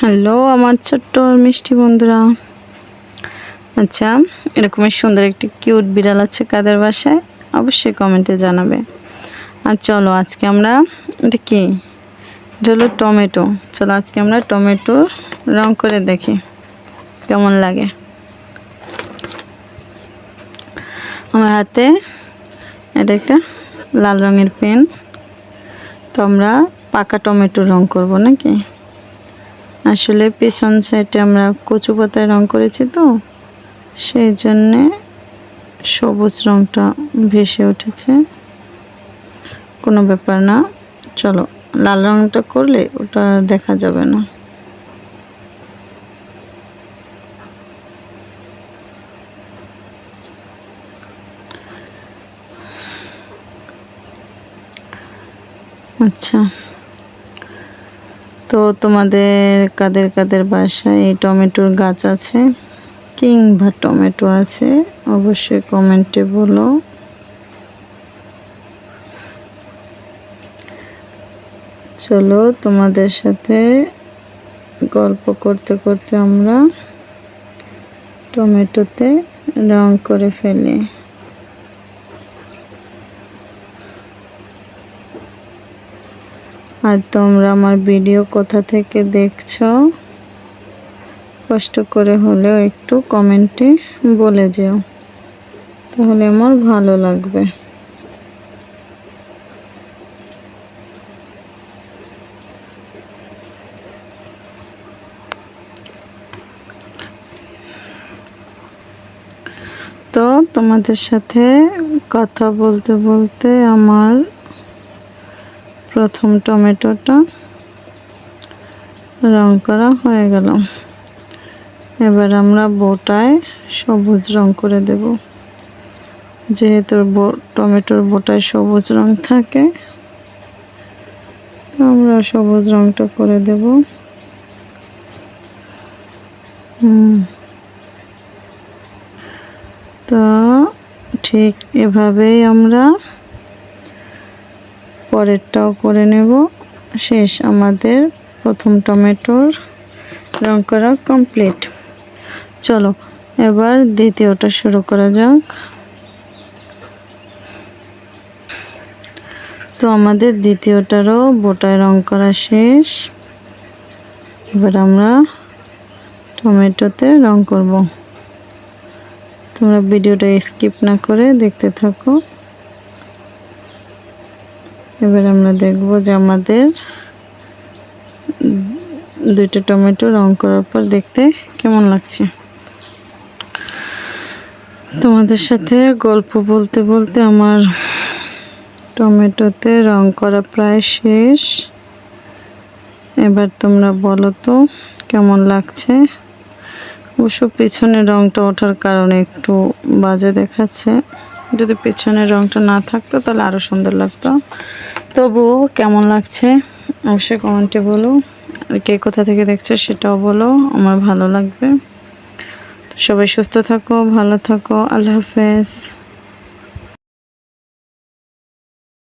Hello, আমার ছোট্ট মিষ্টি বন্ধুরা। আচ্ছা এরকমই সুন্দর একটি কিউট বিড়াল আছে কাদের বাসায়? অবশ্যই কমেন্টে জানাবে। আর চলো, আজকে আমরা, এটা কি? এটা হলো টমেটো। চলো, আজকে আমরা টমেটো রং করে দেখি, কেমন লাগে। আমার হাতে এটা একটা লাল রঙের পেন। তো আমরা পাকা টমেটো রং করব নাকি? আসলে পেছন সাইডে আমরা কচু পাতায় রং করেছি তো, সেই জন্যে সবুজ রংটা ভেসে উঠেছে। কোনো ব্যাপার না, চলো, লাল রংটা করলে ওটা দেখা যাবে না। আচ্ছা। তো তোমাদের, কাদের কাদের বাসায় এই টমেটোর গাছ আছে? কিংবা টমেটো আছে? অবশ্যই কমেন্টে বলো। চলো তোমাদের সাথে গল্প করতে করতে আমরা টমেটোতে রং করে ফেলি। আর তোমরা আমার ভিডিও কোথা থেকে দেখছ? কষ্ট করে হলেও একটু কমেন্টে বলে যেও। তাহলে আমার ভালো লাগবে। তো তোমাদের সাথে কথা বলতে বলতে আমার প্রথম টমেটোটা রং করা হয়ে গেল। এবার আমরা বোটায় সবুজ রং করে দেব। যেহেতু টমেটোর বোটায় সবুজ রং থাকে আমরা সবুজ রংটা করে দেব। তো ঠিক এভাবেই আমরা পরেরটাও করে নেব। শেষ আমাদের প্রথম টমেটোর রং করা কমপ্লিট চলো, এবার দ্বিতীয়টা শুরু করা যাক। তো আমাদের দ্বিতীয়টারও বোটায় রং করা শেষ। এবার আমরা টমেটোতে রং করব। তোমরা ভিডিওটা স্কিপ না করে দেখতে থাকো। এবার আমরা দেখব যে আমাদের দুইটা টমেটো রং করার পর দেখতে কেমন লাগছে। তোমাদের সাথে গল্প বলতে বলতে আমার টমেটোতে রং করা প্রায় শেষ। এবার তোমরা বলো তো কেমন লাগছে? অবশ্য পিছনের রংটা ওঠার কারণে একটু বাজে দেখাচ্ছে। যদি পেছনের রংটা না থাকতো তাহলে আরও সুন্দর লাগতো। তবুও কেমন লাগছে? অবশ্যই কমেন্টে বলো। আর কে কোথা থেকে দেখছ সেটাও বলো, আমার ভালো লাগবে। সবাই সুস্থ থাকো, ভালো থাকো, আল্লাহ হাফেজ।